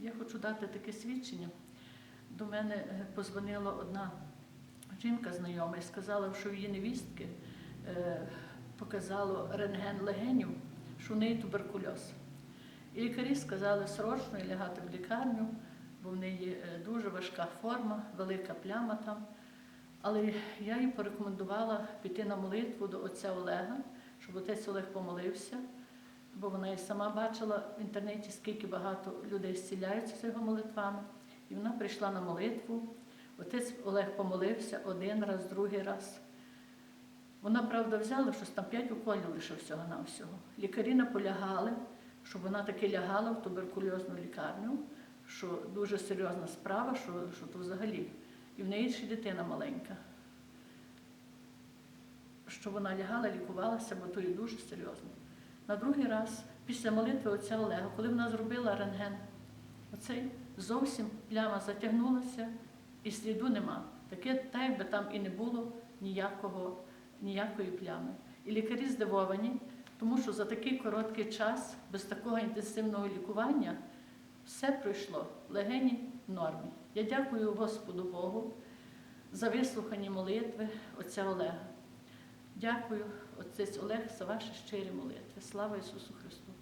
Я хочу дати таке свідчення. До мене е, позвонила одна жінка знайома і сказала, що її невістки е, показало рентген легенів, що в неї туберкульоз. І лікарі сказали срочно лягати в лікарню, бо в неї е, дуже важка форма, велика пляма там. Але я їй порекомендувала піти на молитву до отця Олега, щоб отець Олег помолився, бо вона і сама бачила в інтернеті, скільки багато людей зціляються з його молитвами. І вона прийшла на молитву. Отець Олег помолився один раз, другий раз. Вона, правда, взяла щось там п'ять уколів лише всього-навсього. Лікарі наполягали, щоб вона таки лягала в туберкульозну лікарню, що дуже серйозна справа, що, що то взагалі. І в неї ще дитина маленька. Що вона лягала, лікувалася, бо то і дуже серйозно. На другий раз, після молитви отця Олега, коли вона зробила рентген, оцей зовсім пляма затягнулася і сліду нема. Таке, так якби там і не було ніякого, ніякої плями. І лікарі здивовані, тому що за такий короткий час, без такого інтенсивного лікування, все пройшло, легені в нормі. Я дякую Господу Богу за вислухані молитви отця Олега. Дякую, отець Олег, за ваші щирі молитви. Слава Ісусу Христу!